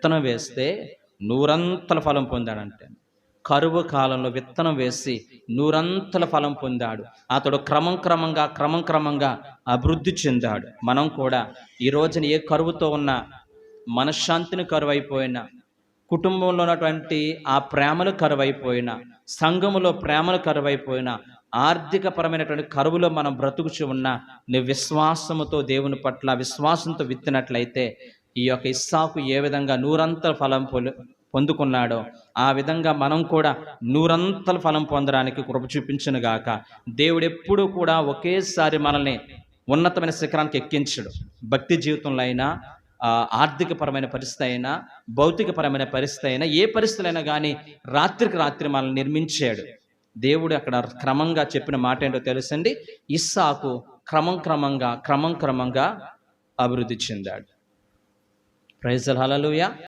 విత్తనం వేస్తే నూరంతల ఫలం పొందాడంటే. కరువు కాలంలో విత్తనం వేసి నూరంతల ఫలం పొందాడు. అతడు క్రమం క్రమంగా క్రమం క్రమంగా అభివృద్ధి చెందాడు. మనం కూడా ఈ రోజున ఏ కరువుతో ఉన్న మనశ్శాంతిని కరువైపోయినా కుటుంబంలో ఉన్నటువంటి ఆ ప్రేమలు కరువైపోయిన సంఘములో ప్రేమలు కరువైపోయిన ఆర్థికపరమైనటువంటి కరువులో మనం బ్రతుకుచు ఉన్న నీ విశ్వాసముతో దేవుని పట్ల విశ్వాసంతో విత్తినట్లయితే ఈ యొక్క ఇస్సాకు ఏ విధంగా నూరంతల ఫలం పొందుకున్నాడో ఆ విధంగా మనం కూడా నూరంతల ఫలం పొందడానికి కృప చూపించను గాక. దేవుడు ఎప్పుడూ కూడా ఒకేసారి మనల్ని ఉన్నతమైన శిఖరానికి ఎక్కించడు. భక్తి జీవితంలో అయినా ఆర్థికపరమైన పరిస్థితి అయినా భౌతికపరమైన పరిస్థితి అయినా ఏ పరిస్థితులైనా కానీ రాత్రికి రాత్రి మనల్ని నిర్మించాడు. దేవుడు అక్కడ క్రమంగా చెప్పిన మాట ఏంటో తెలుసండి? ఇస్సాకు క్రమం క్రమంగా క్రమం క్రమంగా అభివృద్ధి చెందాడు. Praise hallelujah.